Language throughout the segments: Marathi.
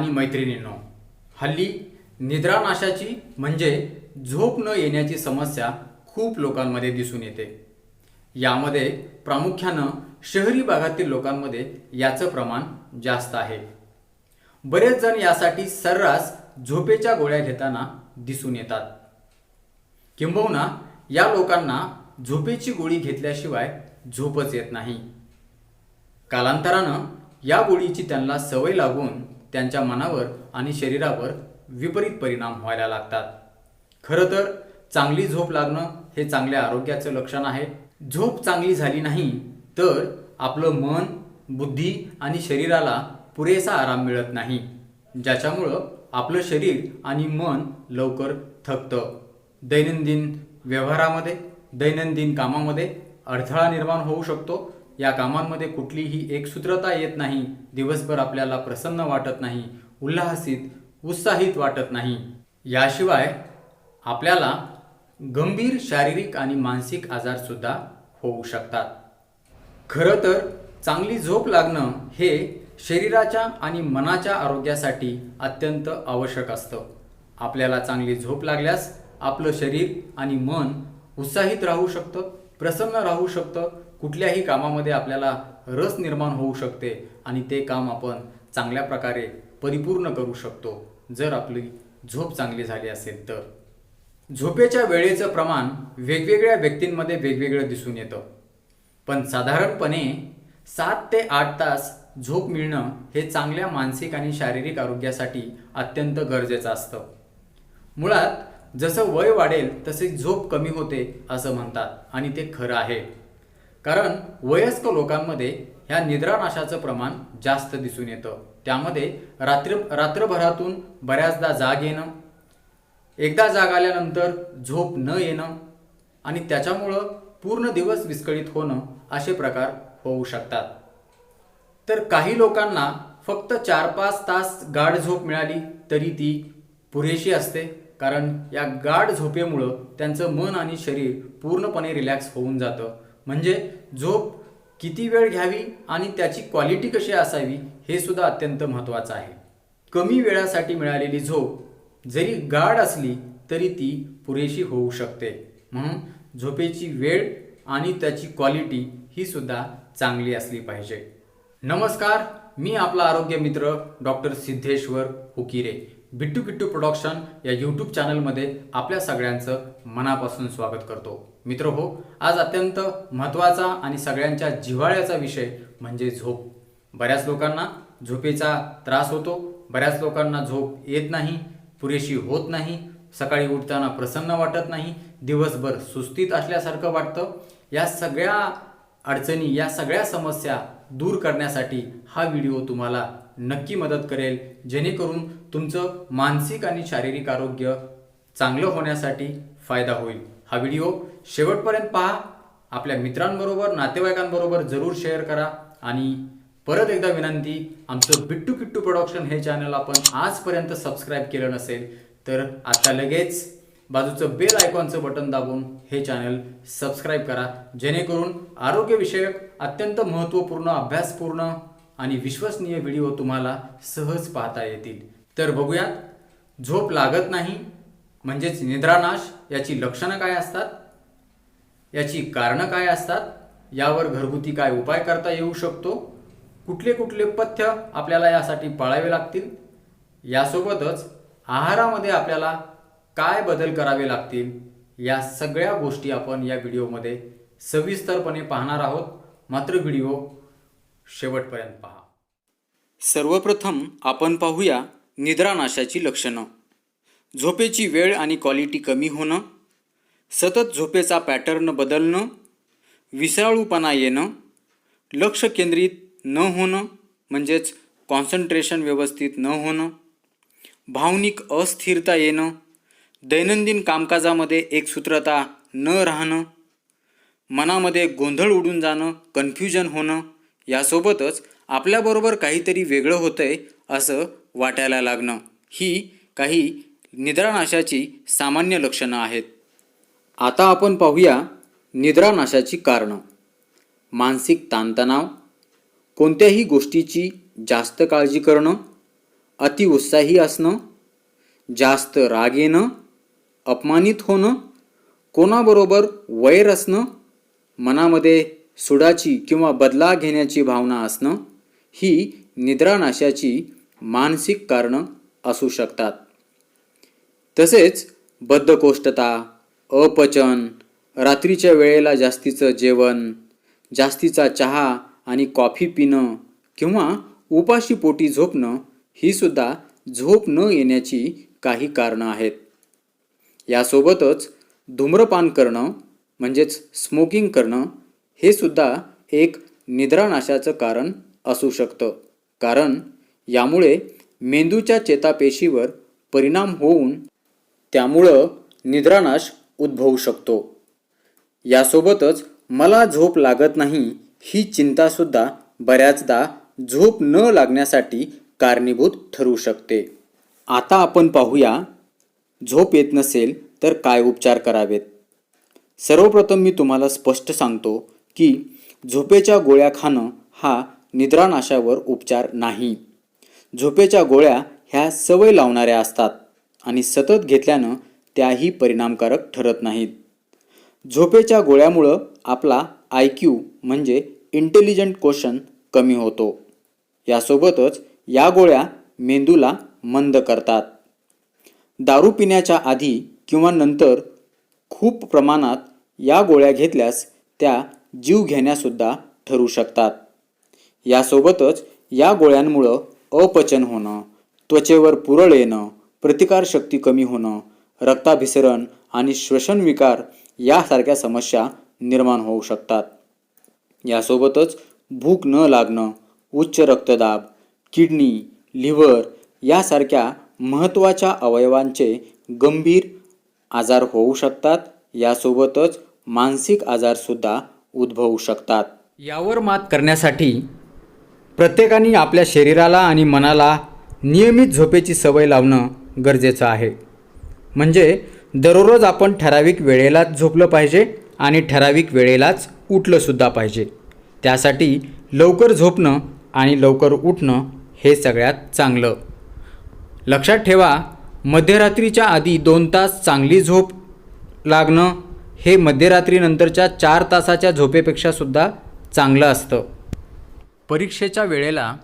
आणि मैत्रिणींनो हल्ली निद्रानाशाची म्हणजे झोप न येण्याची समस्या खूप लोकांमध्ये दिसून येते. यामध्ये प्रामुख्यानं शहरी भागातील लोकांमध्ये याचं प्रमाण जास्त आहे. बरेच जण यासाठी सर्रास झोपेच्या गोळ्या घेताना दिसून येतात. किंबहुना या लोकांना झोपेची गोळी घेतल्याशिवाय झोपच येत नाही. कालांतरानं या गोळीची त्यांना सवय लागून त्यांच्या मनावर आणि शरीरावर विपरीत परिणाम व्हायला लागतात. खरं तर चांगली झोप लागणं हे चांगल्या आरोग्याचं लक्षण आहे. झोप चांगली झाली नाही तर आपलं मन बुद्धी आणि शरीराला पुरेसा आराम मिळत नाही. ज्याच्यामुळं आपलं शरीर आणि मन लवकर थकतं. दैनंदिन व्यवहारामध्ये दैनंदिन कामामध्ये अडथळा निर्माण होऊ शकतो. या कामांमध्ये कुठलीही एकसूत्रता येत नाही दिवसभर आपल्याला प्रसन्न वाटत नाही उल्हासित उत्साहित वाटत नाही. याशिवाय आपल्याला गंभीर शारीरिक आणि मानसिक आजारसुद्धा होऊ शकतात. खरं तर चांगली झोप लागणं हे शरीराच्या आणि मनाच्या आरोग्यासाठी अत्यंत आवश्यक असतं. आपल्याला चांगली झोप लागल्यास आपलं शरीर आणि मन उत्साहित राहू शकतं प्रसन्न राहू शकतं कुठल्याही कामामध्ये आपल्याला रस निर्माण होऊ शकते आणि ते काम आपण चांगल्या प्रकारे परिपूर्ण करू शकतो. जर आपली झोप चांगली झाली असेल तर. झोपेच्या वेळेचं प्रमाण वेगवेगळ्या व्यक्तींमध्ये वेगवेगळं दिसून येतं. पण साधारणपणे सात ते आठ तास झोप मिळणं हे चांगल्या मानसिक आणि शारीरिक आरोग्यासाठी अत्यंत गरजेचं असतं. मुळात जसं वय वाढेल तसे झोप कमी होते असं म्हणतात आणि ते खरं आहे. कारण वयस्क लोकांमध्ये ह्या निद्रानाशाचं प्रमाण जास्त दिसून येतं. त्यामध्ये रात्र रात्रभरातून बऱ्याचदा जाग येणं एकदा जाग आल्यानंतर झोप न येणं आणि त्याच्यामुळं पूर्ण दिवस विस्कळीत होणं असे प्रकार होऊ शकतात. तर काही लोकांना फक्त चार पाच तास गाढ झोप मिळाली तरी ती पुरेशी असते. कारण या गाढ झोपेमुळं त्यांचं मन आणि शरीर पूर्णपणे रिलॅक्स होऊन जातं. म्हणजे झोप किती वेळ घ्यावी आणि त्याची क्वालिटी कशी असावी हे सुद्धा अत्यंत महत्त्वाचं आहे. कमी वेळासाठी मिळालेली झोप जरी गाढ असली तरी ती पुरेशी होऊ शकते. म्हणून झोपेची वेळ आणि त्याची क्वालिटी ही सुद्धा चांगली असली पाहिजे. नमस्कार मी आपला आरोग्य मित्र डॉक्टर सिद्धेश्वर हुकिरे. बिट्टू किट्टू प्रोडक्शन या यूट्यूब चॅनलमध्ये आपल्या सगळ्यांचं मनापासून स्वागत करतो. मित्र हो आज अत्यंत महत्त्वाचा आणि सगळ्यांच्या जिव्हाळ्याचा विषय म्हणजे झोप. बऱ्याच लोकांना झोपेचा त्रास होतो बऱ्याच लोकांना झोप येत नाही पुरेशी होत नाही सकाळी उठताना प्रसन्न वाटत नाही दिवसभर सुस्तीत असल्यासारखं वाटतं. या सगळ्या अडचणी या सगळ्या समस्या दूर करण्यासाठी हा व्हिडिओ तुम्हाला नक्की मदत करेल जेणेकरून तुमचं मानसिक आणि शारीरिक आरोग्य चांगलं होण्यासाठी फायदा होईल. हा व्हिडिओ शेवटपर्यंत पहा. आपल्या मित्रांबरोबर नातेवाईकांबरोबर जरूर शेअर करा. आणि परत एकदा विनंती आमचं बिट्टू किट्टू प्रोडक्शन हे चॅनल आपण आजपर्यंत सबस्क्राईब केलं नसेल तर आता लगेच बाजूचं बेल आयकॉनचं बटन दाबून हे चॅनल सबस्क्राईब करा. जेणेकरून आरोग्यविषयक अत्यंत महत्त्वपूर्ण अभ्यासपूर्ण आणि विश्वसनीय व्हिडिओ तुम्हाला सहज पाहता येतील. तर बघूयात झोप लागत नाही म्हणजेच निद्रानाश याची लक्षणं काय असतात? याची कारणं काय असतात? यावर घरगुती काय उपाय करता येऊ शकतो? कुठले कुठले पथ्य आपल्याला यासाठी पाळावे लागतील? यासोबतच आहारामध्ये आपल्याला काय बदल करावे लागतील? या सगळ्या गोष्टी आपण या व्हिडिओमध्ये सविस्तरपणे पाहणार आहोत. मात्र व्हिडिओ शेवटपर्यंत पहा. सर्वप्रथम आपण पाहूया निद्रानाशाची लक्षणं. झोपेची वेळ आणि क्वालिटी कमी होणं. सतत झोपेचा पॅटर्न बदलणं. विसराळूपणा येणं. लक्ष केंद्रित न होणं म्हणजेच कॉन्सन्ट्रेशन व्यवस्थित न होणं. भावनिक अस्थिरता येणं. दैनंदिन कामकाजामध्ये एकसूत्रता न राहणं. मनामध्ये गोंधळ उडून जाणं कन्फ्युजन होणं. यासोबतच आपल्याबरोबर काहीतरी वेगळं होतंय असं वाटायला लागणं ही काही निद्रानाशाची सामान्य लक्षणं आहेत. आता आपण पाहूया निद्रानाशाची कारणं. मानसिक ताणतणाव कोणत्याही गोष्टीची जास्त काळजी करणं अतिउत्साही असणं जास्त राग येणं अपमानित होणं कोणाबरोबर वैर असणं मनामध्ये सुडाची किंवा बदला घेण्याची भावना असणं ही निद्रानाशाची मानसिक कारणं असू शकतात. तसेच बद्धकोष्ठता अपचन रात्रीच्या वेळेला जास्तीचं जेवण जास्तीचा चहा आणि कॉफी पिणं किंवा उपाशी पोटी झोपणं ही सुद्धा झोप न येण्याची काही कारणं आहेत. यासोबतच धूम्रपान करणं म्हणजेच स्मोकिंग करणं हे सुद्धा एक निद्रानाशाचं कारण असू शकतं. कारण यामुळे मेंदूच्या चेतापेशीवर परिणाम होऊन त्यामुळं निद्रानाश उद्भवू शकतो. यासोबतच मला झोप लागत नाही ही चिंतासुद्धा बऱ्याचदा झोप न लागण्यासाठी कारणीभूत ठरू शकते. आता आपण पाहूया झोप येत नसेल तर काय उपचार करावेत? सर्वप्रथम मी तुम्हाला स्पष्ट सांगतो की झोपेच्या गोळ्या खाणं हा निद्रानाशावर उपचार नाही. झोपेच्या गोळ्या ह्या सवय लावणाऱ्या असतात आणि सतत घेतल्यानं त्याही परिणामकारक ठरत नाहीत. झोपेच्या गोळ्यामुळं आपला आय क्यू म्हणजे इंटेलिजंट क्वेश्चन कमी होतो. यासोबतच या गोळ्या मेंदूला मंद करतात. दारू पिण्याच्या आधी किंवा नंतर खूप प्रमाणात या गोळ्या घेतल्यास त्या जीव घेण्यासुद्धा ठरू शकतात. यासोबतच या गोळ्यांमुळं अपचन होणं त्वचेवर पुरळ येणं प्रतिकारशक्ती कमी होणं रक्ताभिसरण आणि श्वसनविकार यासारख्या समस्या निर्माण होऊ शकतात. यासोबतच भूक न लागणं उच्च रक्तदाब किडनी लिव्हर यासारख्या महत्त्वाच्या अवयवांचे गंभीर आजार होऊ शकतात. यासोबतच मानसिक आजारसुद्धा उद्भवू शकतात. यावर मात करण्यासाठी प्रत्येकाने आपल्या शरीराला आणि मनाला नियमित झोपेची सवय लावणं गरजेचं आहे. म्हणजे दररोज आपण ठराविक वेळेलाच झोपलं पाहिजे आणि ठराविक वेळेलाच उठलंसुद्धा पाहिजे. त्यासाठी लवकर झोपणं आणि लवकर उठणं हे सगळ्यात चांगलं. लक्षात ठेवा मध्यरात्रीच्या आधी दोन तास चांगली झोप लागणं हे मध्यरात्रीनंतरच्या चार तासाच्या झोपेपेक्षासुद्धा चांगलं असतं. परीक्षेच्या वेळेला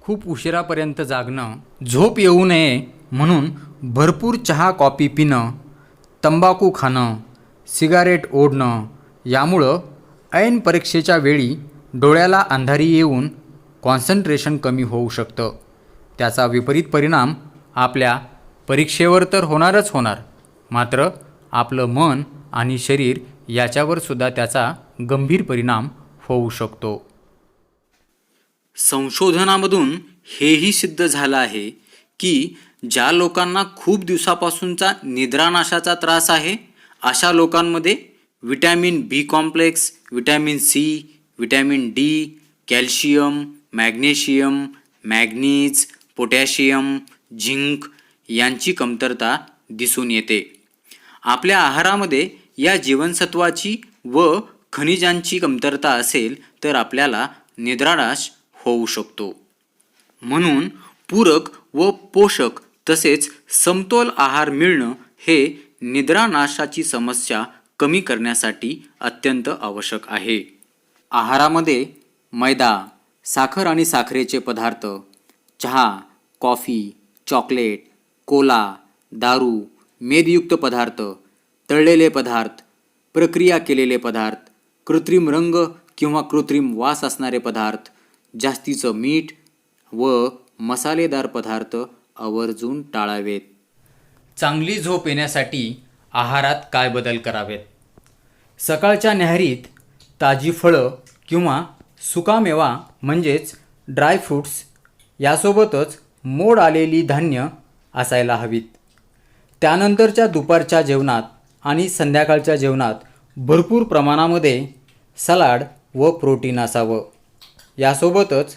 खूप उशिरापर्यंत जागणं झोप येऊ नये म्हणून भरपूर चहा कॉफी पिणं तंबाखू खाणं सिगारेट ओढणं यामुळं ऐन परीक्षेच्या वेळी डोळ्याला अंधारी येऊन कॉन्सन्ट्रेशन कमी होऊ शकतं. त्याचा विपरीत परिणाम आपल्या परीक्षेवर तर होणारच होणार मात्र आपलं मन आणि शरीर याच्यावर सुद्धा त्याचा गंभीर परिणाम होऊ शकतो. संशोधनामधून हेही सिद्ध झालं आहे की ज्या लोकांना खूप दिवसापासूनचा निद्रानाशाचा त्रास आहे अशा लोकांमध्ये vitamin B complex vitamin C vitamin D calcium magnesium manganese potassium zinc यांची कमतरता दिसून येते. आपल्या आहारामध्ये या जीवनसत्वाची व खनिजांची कमतरता असेल तर आपल्याला निद्रानाश होऊ शकतो. म्हणून पूरक व पोषक तसेच समतोल आहार मिळणं हे निद्रानाशाची समस्या कमी करण्यासाठी अत्यंत आवश्यक आहे. आहारामध्ये मैदा साखर आणि साखरेचे पदार्थ चहा कॉफी चॉकलेट कोला दारू मेदयुक्त पदार्थ तळलेले पदार्थ प्रक्रिया केलेले पदार्थ कृत्रिम रंग किंवा कृत्रिम वास असणारे पदार्थ जास्तीचं मीठ व मसालेदार पदार्थ आवर्जून टाळावेत. चांगली झोप येण्यासाठी आहारात काय बदल करावेत? सकाळच्या न्याहारीत ताजी फळं किंवा सुकामेवा म्हणजेच ड्राय फ्रूट्स यासोबतच मोड आलेली धान्य असायला हवीत. त्यानंतरच्या दुपारच्या जेवणात आणि संध्याकाळच्या जेवणात भरपूर प्रमाणामध्ये सलाड व प्रोटीन असावं. यासोबतच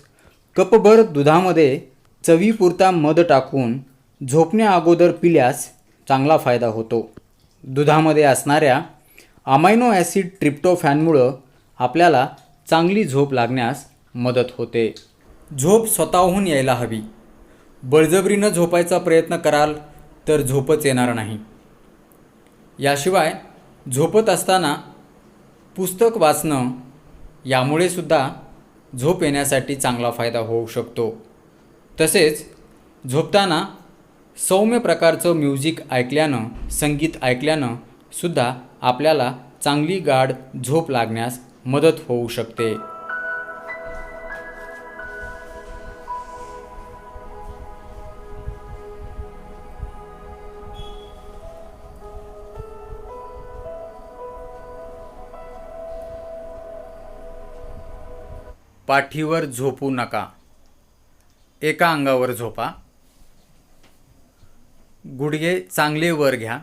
कपभर दुधामध्ये चवीपुरता मध टाकून झोपण्या अगोदर पिल्यास चांगला फायदा होतो. दुधामध्ये असणाऱ्या अमायनो ॲसिड ट्रिप्टोफॅनमुळं आपल्याला चांगली झोप लागण्यास मदत होते. झोप स्वतःहून यायला हवी. बळजबरीनं झोपायचा प्रयत्न कराल तर झोपच येणार नाही. याशिवाय झोपत असताना पुस्तक वाचणं यामुळे सुद्धा झोप येण्यासाठी चांगला फायदा होऊ शकतो. तसेच झोपताना सौम्य प्रकारचं म्युझिक ऐकल्यानं संगीत ऐकल्यानं सुद्धा आपल्याला चांगली गाढ झोप लागण्यास मदत होऊ शकते. पाठीवर झोपू नका. एका अंगावर झोपा. गुडघे चांगले वर घ्या.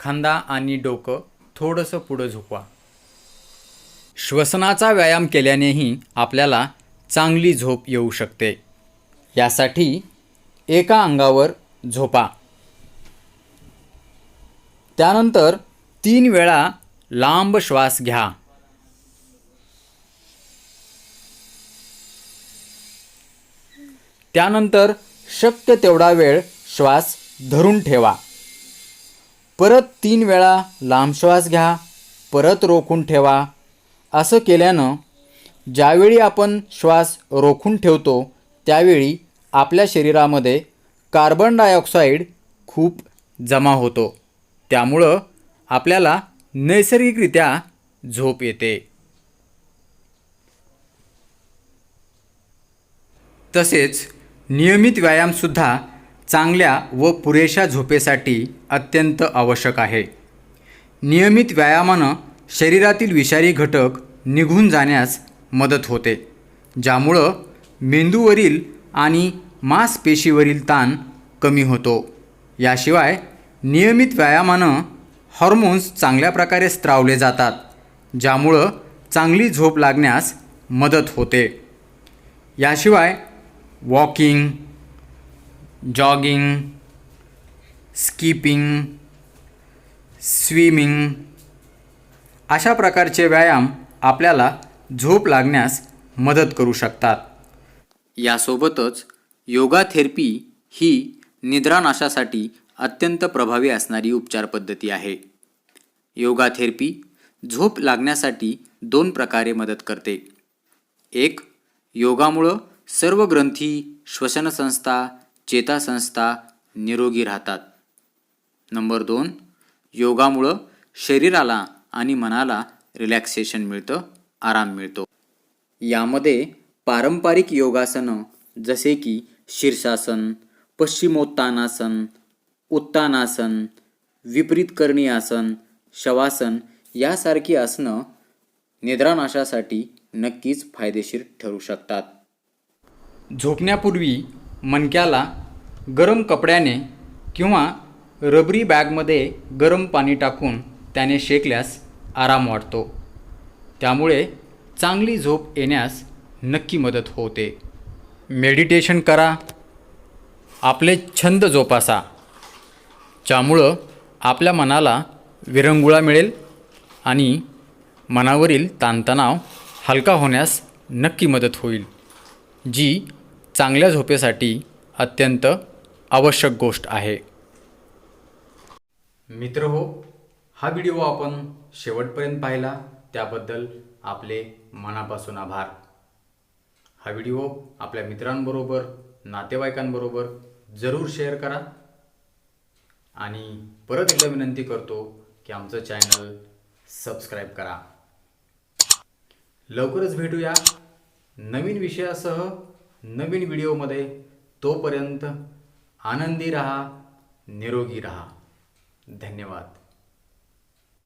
खांदा आणि डोकं थोडंसं पुढं झोपवा श्वसनाचा व्यायाम केल्यानेही आपल्याला चांगली झोप येऊ शकते. यासाठी एका अंगावर झोपा. त्यानंतर तीन वेळा लांब श्वास घ्या. त्यानंतर शक्य तेवढा वेळ श्वास धरून ठेवा. परत तीन वेळा लांब श्वास घ्या परत रोखून ठेवा. असं केल्यानं ज्यावेळी आपण श्वास रोखून ठेवतो त्यावेळी आपल्या शरीरामध्ये कार्बन डायऑक्साईड खूप जमा होतो. त्यामुळं आपल्याला नैसर्गिकरित्या झोप येते. तसेच नियमित व्यायामसुद्धा चांगल्या व पुरेशा झोपेसाठी अत्यंत आवश्यक आहे. नियमित व्यायामानं शरीरातील विषारी घटक निघून जाण्यास मदत होते ज्यामुळं मेंदूवरील आणि मांसपेशीवरील ताण कमी होतो. याशिवाय नियमित व्यायामानं हॉर्मोन्स चांगल्या प्रकारे स्त्रावले जातात ज्यामुळं चांगली झोप लागण्यास मदत होते. याशिवाय वॉकिंग जॉगिंग स्किपिंग स्विमिंग अशा प्रकारचे व्यायाम आपल्याला झोप लागण्यास मदत करू शकतात. यासोबतच योगा थेरपी ही निद्रानाशासाठी अत्यंत प्रभावी असणारी उपचार पद्धती आहे. योगा थेरपी झोप लागण्यासाठी दोन प्रकारे मदत करते. एक योगामुळं सर्व ग्रंथी श्वसनसंस्था चेतासंस्था निरोगी राहतात. नंबर दोन योगामुळं शरीराला आणि मनाला रिलॅक्सेशन मिळतं आराम मिळतो. यामध्ये पारंपरिक योगासनं जसे की शीर्षासन पश्चिमोत्तानासन उत्तानासन विपरीत करणी आसन शवासन यासारखी आसनं निद्रानाशासाठी नक्कीच फायदेशीर ठरू शकतात. झोपण्यापूर्वी मणक्याला गरम कपड्याने किंवा रबरी बॅगमध्ये गरम पाणी टाकून त्याने शेकल्यास आराम वाटतो. त्यामुळे चांगली झोप येण्यास नक्की मदत होते. मेडिटेशन करा. आपले छंद जोपासा. ज्यामुळं आपल्या मनाला विरंगुळा मिळेल आणि मनावरील ताणतणाव हलका होण्यास नक्की मदत होईल. जी चांगल्या झोपेसाठी अत्यंत आवश्यक गोष्ट आहे. मित्र हो हा व्हिडिओ आपण शेवटपर्यंत पाहिला त्याबद्दल आपले मनापासून आभार. हा व्हिडिओ आपल्या मित्रांबरोबर नातेवाईकांबरोबर जरूर शेअर करा. आणि परत एकदा विनंती करतो की आमचं चॅनल सबस्क्राईब करा. लवकरच भेटूया नवीन विषयासह. नवीन व्हिडिओमध्ये तोपर्यंत आनंदी रहा निरोगी रहा. धन्यवाद.